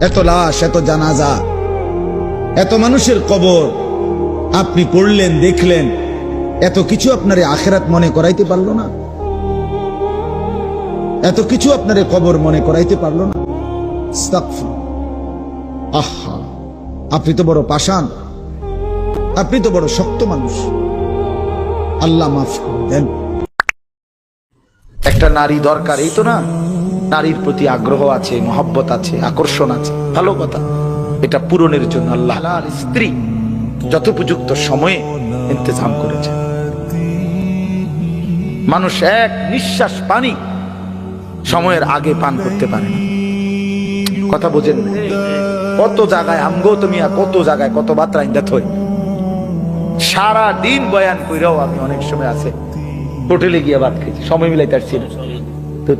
এত লাশ, এত জানাজা, এত মানুষের কবর। আপনি পড়লেন, দেখলেন, এত কিছু আপনারে আখেরাত মনে করাইতে পারল না? এত কিছু আপনারে কবর মনে করাইতে পারল না? আহা, আপনি তো বড় পাষাণ। আপনি তো বড় শক্ত মানুষ। আল্লাহ মাফ করে দেন। একটা নারী দরকার, এই তো না? নারীর প্রতি আগ্রহ আছে, মহব্বত আছে, আকর্ষণ আছে। ভালো কথা। এটা পূরণের জন্য আল্লাহ স্ত্রী যথোপযুক্ত সময়ে ইন্তজাম করেছে মানুষ এক নিঃশ্বাস পানি সময়ের আগে পান করতে পারে না। কথা বোঝেন কত জায়গায় আমগো তুমি কত জায়গায় কত বাত্রা ইন্দাত হই সারা দিন বয়ান কইরাও আমি অনেক সময় আছে। হোটেলে গিয়ে ভাত খেয়েছি সময় মিলাইতে পারছি না। তো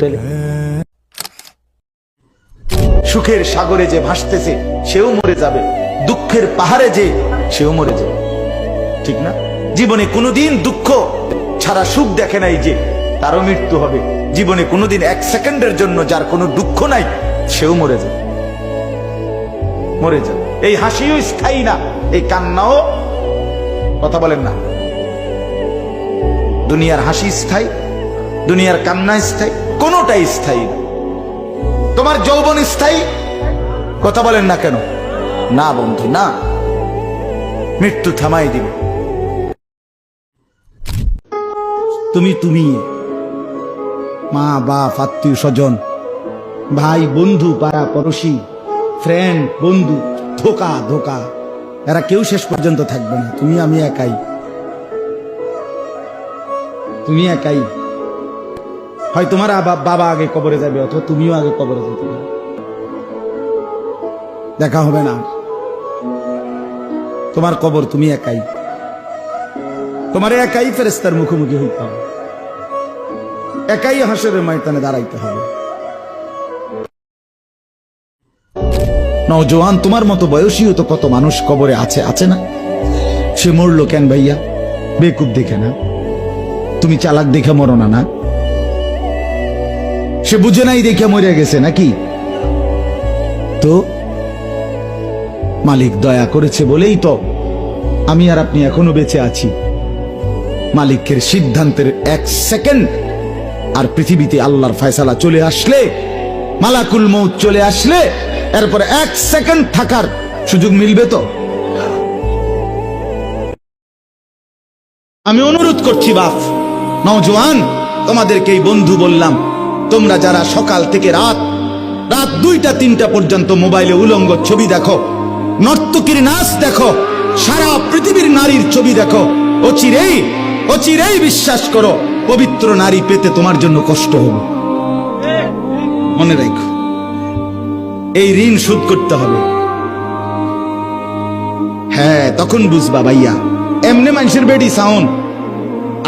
সুখের সাগরে যে ভাসতেছে, সেও মরে যাবে। দুঃখের পাহাড়ে যে, সেও মরে যাবে। ঠিক না? জীবনে কোনোদিন দুঃখ ছাড়া সুখ দেখে নাই যে, তারও মৃত্যু হবে। জীবনে কোনোদিন এক সেকেন্ডের জন্য যার কোনো দুঃখ নাই, সেও মরে যাবে। মরে যাবে। এই হাসিও স্থায়ী না, এই কান্নাও কথা বলেন না। দুনিয়ার হাসি স্থায়ী, দুনিয়ার কান্না স্থায়ী, কোনোটাই স্থায়ী না। তোমার যৌবন স্থায়ী? কথা বলেন না কেন? না, বন্ধু, না। মৃত্যু থামাই দিবে। তুমি তুমি। মা, বাপ, আত্মীয়, স্বজন, ভাই, বন্ধু, পাড়া, পড়োশি ফ্রেন্ড বন্ধু, ধোকা ধোকা। এরা কেউ শেষ পর্যন্ত থাকবে না। তুমি, আমি একাই। তুমি একাই। হয় তোমার বাবা আগে কবরে যাবে অথবা তুমিও আগে কবরে যেতে দেখা হবে না। তোমার কবর তুমি একাই। তোমার একাই ফেরেস্তার মুখোমুখি হইতে হবে। একাই হাসরের ময়দানে দাঁড়াইতে হবে। নওজোয়ান, তোমার মতো বয়সীও তো কত মানুষ কবরে আছে আছে না? সে মরলো কেন ভাইয়া? বেকুব দেখে না। তুমি চালাক দেখে মরো না না? সে বুঝে নাই দেখে মরে গেছে নাকি? তো মালিক দয়া করেছে বলেই তো আমি আর আপনি এখনও বেঁচে আছি। মালিকের সিদ্ধান্তের এক সেকেন্ড আর পৃথিবীতে আল্লাহর ফয়সালা চলে আসলে, মালাকুল মৌত চলে আসলে, এরপর এক সেকেন্ড থাকার সুযোগ মিলবে তো? আমি অনুরোধ করছি বাপ, নওজোয়ান, তোমাদেরকে বন্ধু বললাম তোমরা যারা সকাল থেকে রাত রাত দুইটা, তিনটা পর্যন্ত মোবাইলে উলঙ্গ ছবি দেখো, নর্তকীর নাচ দেখো, সারা পৃথিবীর নারীর ছবি দেখো, অচিরেই অচিরেই বিশ্বাস করো, পবিত্র নারী পেতে তোমার জন্য কষ্ট হবে। মনে রাখো, এই ঋণ শোধ করতে হবে। হ্যাঁ তখন বুঝবা ভাইয়া, এমনি মানুষের বেডি সাউন্ড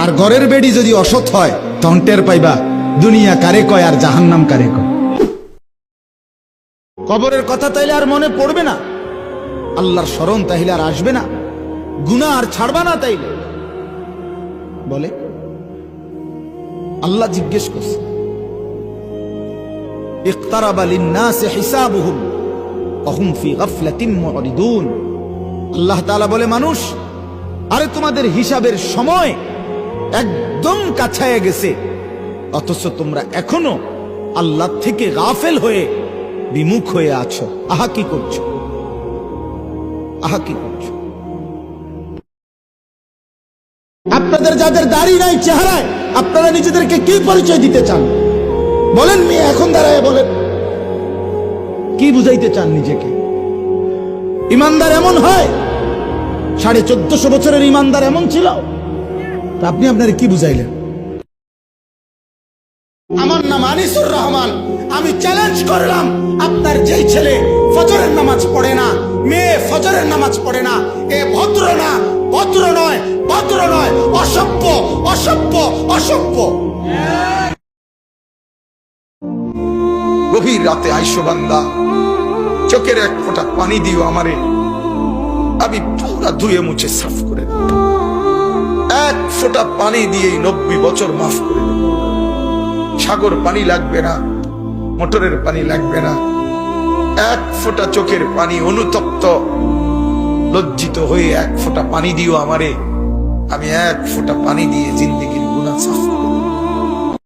আর ঘরের বেডি যদি অসৎ হয়, তখন টের পাইবা। দুনিয়া কারে কয় আর জাহান্নাম কারে কয়? কবরের কথা তাইলে আর মনে পড়বে না। আল্লাহর স্মরণ তাইলে আর আসবে না। গুণা আর ছাড়বা না তাইলে। বলে, আল্লাহ জিজ্ঞেস করছে আল্লাহ বলে, মানুষ, আরে তোমাদের হিসাবের সময় একদম কাছায় গেছে। অথচ তোমরা এখনও আল্লাহ থেকে গাফেল হয়ে বিমুখ হয়ে আছো। আহা, কি করছ? আহা, কি করছ? আপনাদের যাদের দাড়ি নাই, চেহারায়, আপনারা নিজেদেরকে কি পরিচয় দিতে চান? বলেন মেয়ে, এখন দাঁড়ায় বলেন। কি বুঝাইতে চান নিজেকে? ইমানদার এমন হয়, সাড়ে চোদ্দশো বছরের ইমানদার এমন ছিল। আপনি আপনার কি বুঝাইলেন? আমার নাম আনিসুর রহমান। আমি চ্যালেঞ্জ করলাম, আপনার যেই ছেলে ফজরের নামাজ পড়ে না, মেয়ে ফজরের নামাজ পড়ে না, এ ভদ্র না, ভদ্র নয় ভদ্র নয়, অসভ্য অসভ্য অসভ্য। গভীর রাতে আইসো বান্দা, চোখের এক ফোঁটা পানি দিও আমারে। আমি পুরা ধুয়ে মুছে সাফ করে এক ফোঁটা পানি দিয়েই নব্বই বছর মাফ করে দেব। সাগর পানি লাগবে না, মোটরের পানি লাগবে না। এক ফোঁটা চোখের পানি অনুতপ্ত, লজ্জিত হয়ে এক ফোঁটা পানি দিও আমারে। আমি এক ফোঁটা পানি দিয়ে জিন্দিগির গুণা সাফ